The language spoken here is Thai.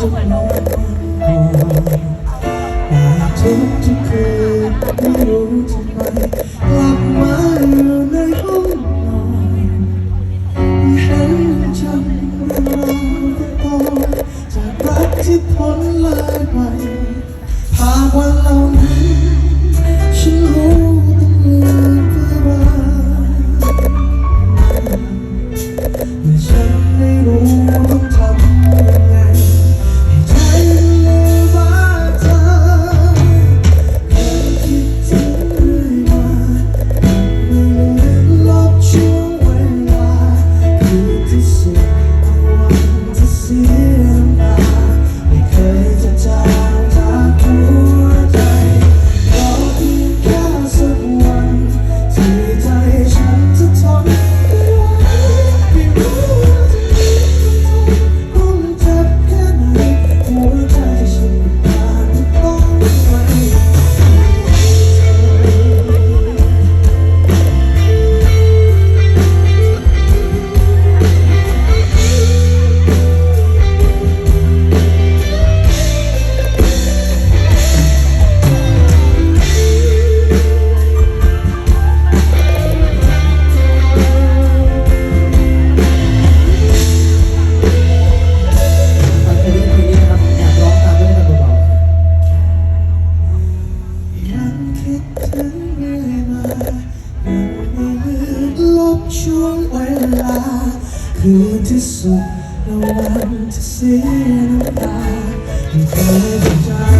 ทุกนกหอทุกทุกคืนไม่รู้ทำไมกลับมาอยู่ในห้องนอนเห็นฉันรอต้อนจากรักที่พ้นเลยไปหากวันเหล่านั้นฉันรู้ คืนที่สุดระหว่างที่เสียน้ำตาไม่เคยเข้าใจ